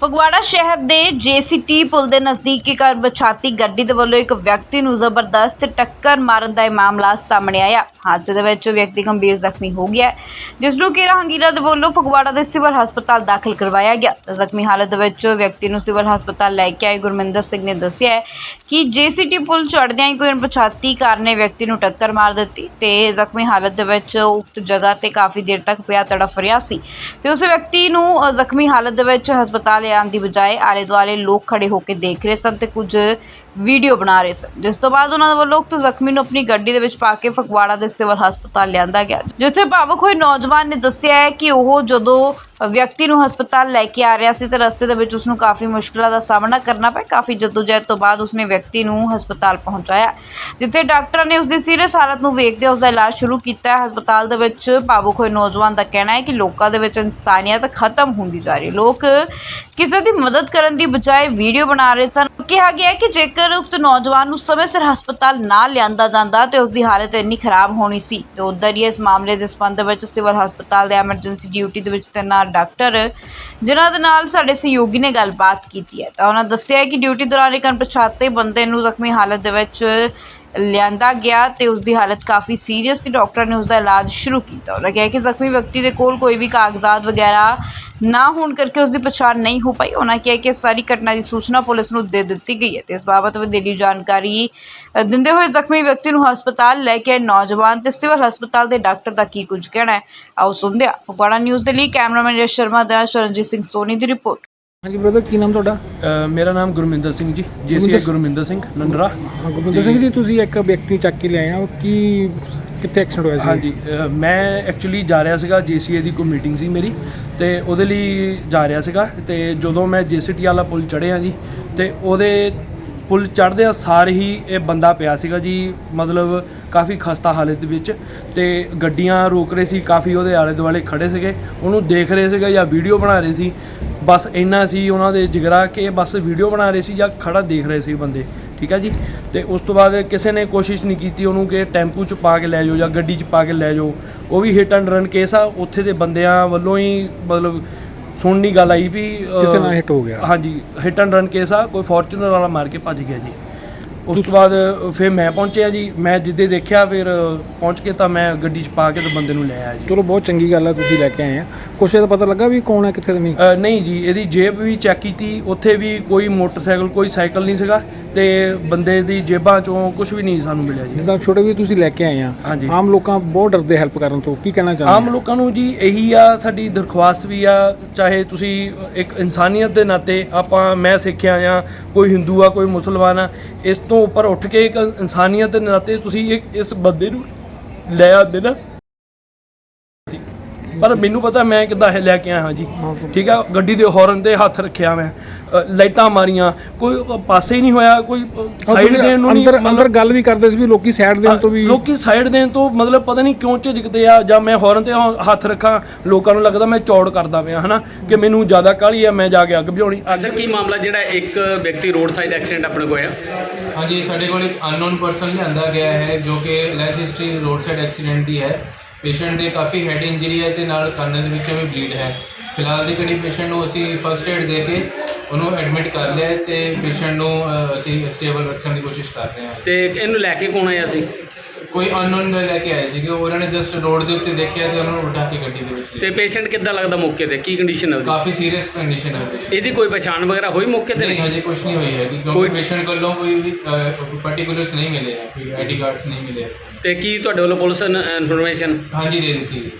ਫਗਵਾੜਾ ਸ਼ਹਿਰ ਦੇ ਜੀਸੀਟੀ ਪੁਲ ਦੇ ਨਜ਼ਦੀਕ ਇੱਕ ਅਣਪਛਾਤੀ ਗੱਡੀ ਦੇ ਵੱਲੋਂ ਇੱਕ ਵਿਅਕਤੀ ਨੂੰ ਜ਼ਬਰਦਸਤ ਟੱਕਰ ਮਾਰਨ ਦਾ ਮਾਮਲਾ ਸਾਹਮਣੇ ਆਇਆ। ਹਾਦਸੇ ਦੇ ਵਿੱਚ ਵਿਅਕਤੀ ਗੰਭੀਰ ਜ਼ਖਮੀ ਹੋ ਗਿਆ ਜਿਸ ਨੂੰ ਕਿ ਰਾਹਗੀਰਾਂ ਦੇ ਵੱਲੋਂ ਫਗਵਾੜਾ ਦੇ ਸਿਵਲ ਹਸਪਤਾਲ ਦਾਖਲ ਕਰਵਾਇਆ ਗਿਆ। ਜ਼ਖਮੀ ਹਾਲਤ ਵਿੱਚ ਵਿਅਕਤੀ ਨੂੰ ਸਿਵਲ ਹਸਪਤਾਲ ਲੈ ਕੇ ਆਏ ਗੁਰਮਿੰਦਰ ਸਿੰਘ ਨੇ ਦੱਸਿਆ ਹੈ ਕਿ ਜੀਸੀਟੀ ਪੁਲ ਚੜ੍ਹਦਿਆਂ ਹੀ ਕੋਈ ਅਣਪਛਾਤੀ ਕਾਰ ਨੇ ਵਿਅਕਤੀ ਨੂੰ ਟੱਕਰ ਮਾਰ ਦਿੱਤੀ ਤੇ ਜ਼ਖਮੀ ਹਾਲਤ ਦੇ ਵਿੱਚ ਉਕਤ ਜਗ੍ਹਾ ਤੇ ਕਾਫੀ ਦੇਰ ਤੱਕ ਪਿਆ ਤੜਫ ਰਿਹਾ ਸੀ। ਤੇ ਉਸ ਵਿਅਕਤੀ ਨੂੰ ਜ਼ਖਮੀ ਹਾਲਤ ਦੇ ਵਿੱਚ ਹਸਪਤਾਲ ਲਿਆਉਣ ਦੀ ਬਜਾਏ ਆਲੇ ਦੁਆਲੇ ਲੋਕ ਖੜੇ ਹੋ ਕੇ ਦੇਖ ਰਹੇ ਸਨ ਤੇ ਕੁਝ ਵੀਡੀਓ ਬਣਾ ਰਹੇ ਸਨ। ਜਿਸ ਤੋਂ ਬਾਅਦ ਉਹਨਾਂ ਵੱਲੋਂ ਉਕਤ ਜ਼ਖਮੀ ਨੂੰ ਆਪਣੀ ਗੱਡੀ ਦੇ ਵਿੱਚ ਪਾ ਕੇ ਫਗਵਾੜਾ ਦੇ ਸਿਵਲ ਹਸਪਤਾਲ ਲਿਆਂਦਾ ਗਿਆ। ਜਿੱਥੇ ਭਾਵੁਕ ਹੋਏ ਨੌਜਵਾਨ ਨੇ ਦੱਸਿਆ ਹੈ ਕਿ ਉਹ ਜਦੋਂ ਵਿਅਕਤੀ ਨੂੰ ਹਸਪਤਾਲ ਲੈ ਕੇ ਆ ਰਿਹਾ ਸੀ ਤੇ ਰਸਤੇ ਦੇ ਵਿੱਚ ਉਸ ਨੂੰ ਕਾਫੀ ਮੁਸ਼ਕਲਾਂ ਦਾ ਸਾਹਮਣਾ ਕਰਨਾ ਪਿਆ। ਕਾਫੀ ਜਦੋਜਹਿਦ ਤੋਂ ਬਾਅਦ ਉਸਨੇ ਵਿਅਕਤੀ ਨੂੰ ਹਸਪਤਾਲ ਪਹੁੰਚਾਇਆ। ਜਿੱਥੇ ਡਾਕਟਰਾਂ ਨੇ ਉਸ ਦੀ ਸੀਰੀਅਸ ਹਾਲਤ ਨੂੰ ਵੇਖਦੇ ਉਸ ਦਾ ਇਲਾਜ ਸ਼ੁਰੂ ਕੀਤਾ ਹਸਪਤਾਲ ਦੇ ਵਿੱਚ ਭਾਵੁਕ ਹੋਏ ਨੌਜਵਾਨ ਦਾ ਕਹਿਣਾ ਹੈ ਕਿ ਲੋਕਾਂ ਦੇ ਵਿੱਚ ਇਨਸਾਨੀਅਤ ਖਤਮ ਹੁੰਦੀ ਜਾ ਰਹੀ ਲੋਕ ਕਿਸੇ ਦੀ ਮਦਦ ਕਰਨ ਦੀ ਬਜਾਏ ਵੀਡੀਓ ਬਣਾ ਰਹੇ ਸਨ। ਕਿਹਾ ਗਿਆ ਹੈ ਕਿ ਜੇਕਰ ਉਕਤ ਨੌਜਵਾਨ ਨੂੰ ਸਮੇਂ ਸਿਰ ਹਸਪਤਾਲ ਨਾ ਲਿਆਂਦਾ ਜਾਂਦਾ ਤੇ ਉਸ ਦੀ ਹਾਲਤ ਇੰਨੀ ਖਰਾਬ ਹੋਣੀ ਸੀ, ਤੇ ਉਧਰ ਹੀ ਇਸ ਮਾਮਲੇ ਦੇ ਸੰਬੰਧ ਵਿੱਚ ਸਿਵਲ ਹਸਪਤਾਲ ਦੇ ਐਮਰਜੈਂਸੀ ਡਿਊਟੀ ਦੇ ਵਿੱਚ ਤੈਨਾਤ ਡਾਕਟਰ, ਜਿਨ੍ਹਾਂ ਦੇ ਨਾਲ ਸਾਡੇ ਸਹਿਯੋਗੀ ਨੇ ਗੱਲਬਾਤ ਕੀਤੀ ਹੈ। ਤਾਂ ਉਹਨਾਂ ਦੱਸਿਆ ਕਿ ਡਿਊਟੀ ਦੌਰਾਨ ਇੱਕ ਅਣਪਛਾਤੇ ਬੰਦੇ ਨੂੰ ਜ਼ਖਮੀ ਹਾਲਤ ਦੇ ਵਿੱਚ ਲਿਆਂਦਾ ਗਿਆ ਤੇ ਉਸ ਦੀ ਹਾਲਤ ਕਾਫੀ ਸੀਰੀਅਸ ਸੀ। ਡਾਕਟਰ ਨੇ ਉਸ ਦਾ ਇਲਾਜ ਸ਼ੁਰੂ ਕੀਤਾ। ਉਹਨਾਂ ਕਿਹਾ ਕਿ ਜ਼ਖਮੀ ਵਿਅਕਤੀ ਦੇ ਕੋਲ ਕੋਈ ਵੀ ਕਾਗਜ਼ਾਤ ਵਗੈਰਾ ਨਾ ਹੋਣ ਕਰਕੇ ਉਸ ਦੀ ਪਛਾਣ ਨਹੀਂ ਹੋ ਪਾਈ। ਉਹਨਾਂ ਕਿਹਾ ਕਿ ਸਾਰੀ ਘਟਨਾ ਦੀ ਸੂਚਨਾ ਪੁਲਿਸ ਨੂੰ ਦੇ ਦਿੱਤੀ ਗਈ ਹੈ ਤੇ ਇਸ ਬਾਬਤ ਵਧੇਰੀ ਜਾਣਕਾਰੀ ਦਿੰਦੇ ਹੋਏ ਜ਼ਖਮੀ ਵਿਅਕਤੀ ਨੂੰ ਹਸਪਤਾਲ ਲੈ ਕੇ ਨੌਜਵਾਨ ਤੇ ਸਿਵਲ ਹਸਪਤਾਲ ਦੇ ਡਾਕਟਰ ਦਾ ਕੀ ਕੁਝ ਕਹਿਣਾ ਹੈ, ਆਓ ਸੁਣਦੇ ਹਾਂ। ਫਗਵਾੜਾ ਨਿਊਜ਼ ਦੇ ਲਈ ਕੈਮਰਾਮੈਨ ਯਸ਼ ਸ਼ਰਮਾ ਦੇ ਨਾਲ ਸ਼ਰਨਜੀਤ ਸਿੰਘ ਸੋਨੀ ਦੀ ਰਿਪੋਰਟ। ਹਾਂਜੀ ਬ੍ਰਦਰ ਕੀ ਨਾਮ ਤੁਹਾਡਾ? ਅ, ਮੇਰਾ ਨਾਮ ਗੁਰਮਿੰਦਰ ਸਿੰਘ ਜੀ ਜੀਸੀਏ ਗੁਰਮਿੰਦਰ ਸਿੰਘ ਨੰਦਰਾ। ਹਾਂ ਗੁਰਬਿੰਦਰ ਸਿੰਘ ਜੀ ਤੁਸੀਂ ਇੱਕ ਵਿਅਕਤੀ ਚੱਕ ਕੇ ਲਿਆਏ ਹੋ ਕੀ ਕਿੱਥੇ ਐਕਸੀਡੈਂਟ ਹੋਇਆ ਸੀ? ਹਾਂਜੀ ਅ, ਮੈਂ ਐਕਚੁਅਲੀ ਜਾ ਰਿਹਾ ਸੀਗਾ ਜੀਸੀਏ ਦੀ ਕੋਈ ਮੀਟਿੰਗ ਸੀ ਮੇਰੀ ਤੇ ਉਹਦੇ ਲਈ ਜਾ ਰਿਹਾ ਸੀਗਾ ਤੇ ਜਦੋਂ ਮੈਂ ਜੀਸੀਟੀ ਵਾਲਾ ਪੁਲ ਚੜ੍ਹਿਆ ਜੀ ਤੇ ਉਹਦੇ ਪੁਲ ਚੜ੍ਹਦਿਆਂ ਸਾਰ ਹੀ ਇਹ ਬੰਦਾ ਪਿਆ ਸੀਗਾ ਜੀ, ਮਤਲਬ ਕਾਫੀ ਖਸਤਾ ਹਾਲਤ ਵਿੱਚ ਤੇ ਗੱਡੀਆਂ ਰੋਕ ਰਹੇ ਸੀ, ਕਾਫੀ ਉਹਦੇ ਆਲੇ ਦੁਆਲੇ ਖੜੇ ਸੀਗੇ, ਉਹਨੂੰ ਦੇਖ ਰਹੇ ਸੀਗੇ ਜਾਂ ਵੀਡੀਓ ਬਣਾ ਰਹੇ ਸੀ। ਬਸ ਇੰਨਾ ਸੀ ਉਹਨਾਂ ਦੇ ਜਿਗਰਾ ਕਿ ਇਹ ਬਸ ਵੀਡੀਓ ਬਣਾ ਰਹੇ ਸੀ ਜਾਂ ਖੜਾ ਦੇਖ ਰਹੇ ਸੀ ਬੰਦੇ, ਠੀਕ ਹੈ ਜੀ? ਤੇ ਉਸ ਤੋਂ ਬਾਅਦ ਕਿਸੇ ਨੇ ਕੋਸ਼ਿਸ਼ ਨਹੀਂ ਕੀਤੀ ਉਹਨੂੰ ਕਿ ਟੈਂਪੂ 'ਚ ਪਾ ਕੇ ਲੈ ਜਾਓ ਜਾਂ ਗੱਡੀ 'ਚ ਪਾ ਕੇ ਲੈ ਜਾਓ। ਉਹ ਵੀ ਹਿੱਟ ਐਂਡ ਰਨ ਕੇਸ ਆ, ਉੱਥੇ ਦੇ ਬੰਦਿਆਂ ਵੱਲੋਂ ਹੀ ਮਤਲਬ ਸੁਣਨੀ ਗੱਲ ਆਈ ਵੀ ਅ, ਕਿਸੇ ਨਾਲ ਹਿੱਟ ਹੋ ਗਿਆ। ਹਾਂਜੀ ਹਿੱਟ ਐਂਡ ਰਨ ਕੇਸ ਆ ਕੋਈ ਫੋਰਚੂਨਰ ਵਾਲਾ ਮਾਰ ਕੇ ਭੱਜ ਗਿਆ ਜੀ। ਉਸ ਤੋਂ ਬਾਅਦ ਫਿਰ ਮੈਂ ਪਹੁੰਚਿਆ ਜੀ। ਮੈਂ ਜਿੱਦੇ ਦੇਖਿਆ ਫਿਰ ਪਹੁੰਚ ਕੇ ਤਾਂ ਮੈਂ ਗੱਡੀ 'ਚ ਪਾ ਕੇ ਤੇ ਬੰਦੇ ਨੂੰ ਲੈ ਆਇਆ ਜੀ। ਚਲੋ ਬਹੁਤ ਚੰਗੀ ਗੱਲ ਹੈ ਤੁਸੀਂ ਲੈ ਕੇ ਆਏ ਆ। ਕੁਛ ਇਹਦਾ ਪਤਾ ਲੱਗਾ ਵੀ ਕੌਣ ਹੈ ਕਿੱਥੇ ਦਾ ਨਹੀਂ? ਅ, ਨਹੀਂ ਜੀ ਇਹਦੀ ਜੇਬ ਵੀ ਚੈੱਕ ਕੀਤੀ। ਉੱਥੇ ਵੀ ਕੋਈ ਮੋਟਰਸਾਈਕਲ ਕੋਈ ਸਾਈਕਲ ਨਹੀਂ ਸੀਗਾ। ਤੇ ਬੰਦੇ ਦੀ ਜੇਬਾਂ ਚੋਂ ਕੁਝ ਵੀ ਨਹੀਂ ਸਾਨੂੰ ਮਿਲਿਆ ਜੀ ਜਿੱਦਾਂ ਛੋਟੇ ਵੀ ਤੁਸੀਂ ਲੈ ਕੇ ਆਏ ਆ ਹਾਂਜੀ। ਆਮ ਲੋਕਾਂ ਬਹੁਤ ਡਰਦੇ ਹੈਲਪ ਕਰਨ ਤੋਂ ਕੀ ਕਹਿਣਾ ਆਮ ਚਾਹੁੰਦੇ ਲੋਕਾਂ ਨੂੰ ਜੀ ਇਹੀ ਆ ਸਾਡੀ ਦਰਖਾਸਤ ਵੀ ਆ ਚਾਹੇ ਤੁਸੀਂ ਇੱਕ ਇਨਸਾਨੀਅਤ ਦੇ ਨਾਤੇ ਆਪਾਂ ਮੈਂ ਸਿੱਖਿਆ ਆ ਕੋਈ ਹਿੰਦੂ ਆ ਕੋਈ ਮੁਸਲਮਾਨ ਆ ਇਸ ਤੋਂ ਉੱਪਰ ਉੱਠ ਕੇ ਇੱਕ ਇਨਸਾਨੀਅਤ ਦੇ ਨਾਤੇ ਤੁਸੀਂ ਇੱਕ ਇਸ ਬੰਦੇ ਨੂੰ ਲੈ ਆਦੇ ਨਾ ਪਰ ਮੈਨੂੰ ਪਤਾ ਮੈਂ ਕਿੱਦਾਂ ਇਹ ਲੈ ਕੇ ਆਇਆ ਹਾਂ ਜੀ ਠੀਕ ਆ? ਗੱਡੀ ਦੇ ਹਾਰਨ ਤੇ ਹੱਥ ਰੱਖਿਆ ਮੈਂ। ਅ, ਲਾਈਟਾਂ ਮਾਰੀਆਂ। ਕੋਈ ਪਾਸੇ ਹੀ ਨਹੀਂ ਹੋਇਆ ਕੋਈ ਸਾਈਡ ਦੇਣ ਨੂੰ ਨਹੀਂ ਅੰਦਰ ਅੰਦਰ ਗੱਲ ਵੀ ਕਰਦੇ ਸੀ ਵੀ ਲੋਕੀ ਸਾਈਡ ਦੇਣ ਤੋਂ ਵੀ ਲੋਕੀ ਸਾਈਡ ਦੇਣ ਤੋਂ ਮਤਲਬ ਪਤਾ ਨਹੀਂ ਕਿਉਂ ਝਿਜਕਦੇ ਆ ਜਾਂ ਮੈਂ ਹੌਰਨ ਤੇ ਹ- ਹੱਥ ਰੱਖਾਂ ਲੋਕਾਂ ਨੂੰ ਲੱਗਦਾ ਮੈਂ ਚੌੜ ਕਰਦਾ ਪਿਆ ਹਨਾ? ਕਿ ਮੈਨੂੰ ਜ਼ਿਆਦਾ ਕਾਹਲੀ ਆ ਮੈਂ ਜਾ ਕੇ ਅੱਗ ਬੁਝਾਉਣੀ। ਸਰ ਕੀ ਮਾਮਲਾ ਜਿਹੜਾ ਇੱਕ ਵਿਅਕਤੀ ਰੋਡ ਸਾਈਡ ਐਕਸੀਡੈਂਟ ਆਪਣੇ ਕੋਲ ਹੋਇਆ? ਹਾਂਜੀ ਸਾਡੇ ਕੋਲ ਇੱਕ ਅਨਨੋਨ ਪਰਸਨ ਲਿਆਂਦਾ ਗਿਆ ਹੈ ਜੋ ਕਿ less history road side accident ਦੀ ਹੈ। ਪੇਸ਼ੈਂਟ ਦੇ ਕਾਫੀ ਹੈਡ ਇੰਜਰੀ ਹੈ ਤੇ ਨਾਲ ਕੰਨ ਦੇ ਵਿੱਚੋਂ ਵੀ ਬਲੀਡ ਹੈ। ਫਿਲਹਾਲ ਦੀ ਘੜੀ ਪੇਸ਼ੈਂਟ ਨੂੰ ਅਸੀਂ ਫਸਟ ਏਡ ਦੇ ਕੇ ਉਹਨੂੰ ਐਡਮਿਟ ਕਰ ਲਿਆ ਹੈ ਤੇ ਪੇਸ਼ੈਂਟ ਨੂੰ ਅਸੀਂ ਸਟੇਬਲ ਰੱਖਣ ਦੀ ਕੋਸ਼ਿਸ਼ ਕਰ ਰਹੇ ਹਾਂ। ਤੇ ਇਹਨੂੰ ਲੈ ਕੇ ਕੌਣ ਆਇਆ ਸੀ? ਕੋਈ ਅਨਨੋਨ ਲੈ ਕੇ ਆਏ ਸੀਗੇ ਉਹਨਾਂ ਨੇ ਜਸਟ ਰੋਡ ਦੇ ਉੱਤੇ ਦੇਖਿਆ ਤੇ ਉਹਨਾਂ ਨੂੰ ਉਠਾ ਕੇ ਗੱਡੀ ਦੇ ਵਿੱਚ ਤੇ ਲਿਆ ਪੇਸ਼ੈਂਟ ਕਿੱਦਾਂ ਲੱਗਦਾ ਮੌਕੇ ਤੇ? ਕੀ ਕੰਡੀਸ਼ਨ ਹੈ ਉਹਦੀ? ਕਾਫੀ ਸੀਰੀਅਸ ਕੰਡੀਸ਼ਨ ਹੈ ਇਹਦੀ ਕੋਈ ਪਛਾਣ ਵਗੈਰਾ ਹੋਈ ਮੌਕੇ ਤੇ? ਨਹੀਂ ਨਹੀਂ ਹਜੇ ਕੁਝ ਨਹੀਂ ਹੋਈ ਹੈ ਕੋਈ- ਕਿਉਂਕਿ ਪੇਸ਼ੈਂਟ ਕੋਲੋਂ ਕੋਈ ਵੀ ਪਾਰਟਿਕੂਲਰਸ ਨਹੀਂ ਮਿਲੇ ਹੈ ਕੋਈ ਆਈਡੀ ਕਾਰਡਸ ਨਹੀਂ ਮਿਲੇ ਹੈ ਤੇ ਕੀ ਤੁਹਾਡੇ ਵੱਲੋਂ ਪੁਲਿਸ ਇਨਫੋਰਮੇਸ਼ਨ ਹਾਂਜੀ ਦੇ ਦਿੱਤੀ। ਗਈ